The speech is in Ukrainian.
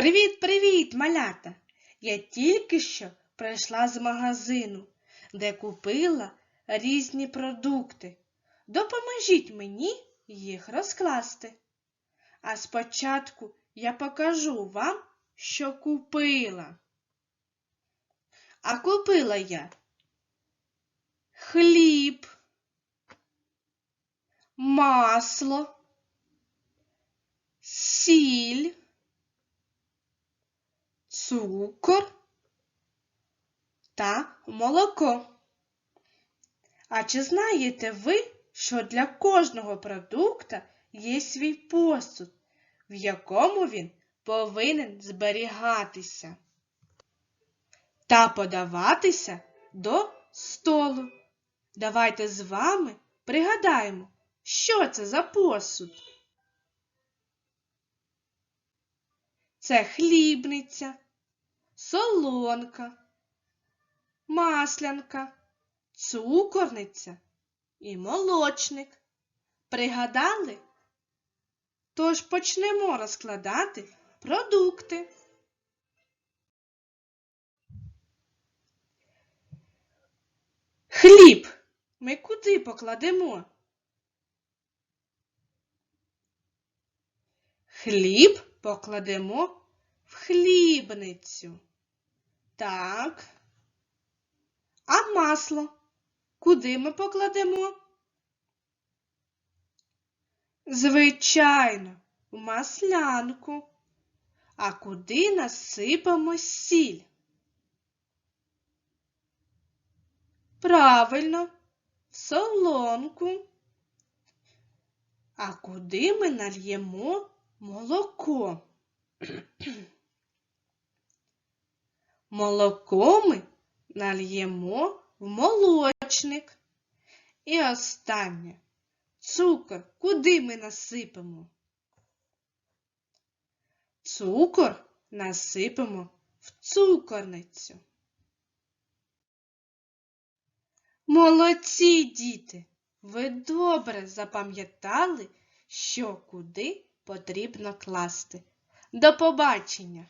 Привіт-привіт, малята! Я тільки що прийшла з магазину, де купила різні продукти. Допоможіть мені їх розкласти. А спочатку я покажу вам, що купила. А купила я хліб, масло, сіль, цукор та молоко. А чи знаєте ви, що для кожного продукта є свій посуд, в якому він повинен зберігатися та подаватися до столу? Давайте з вами пригадаємо, що це за посуд. Це хлібниця, солонка, маслянка, цукорниця і молочник. Пригадали? Тож почнемо розкладати продукти. Хліб ми куди покладемо? Хліб покладемо в хлібницю. Так. А масло куди ми покладемо? Звичайно, в маслянку. А куди насипемо сіль? Правильно, в солонку. А куди ми нальємо молоко? Молоко ми нальємо в молочник. І останнє. Цукор куди ми насипемо? Цукор насипемо в цукорницю. Молодці, діти! Ви добре запам'ятали, що куди потрібно класти. До побачення!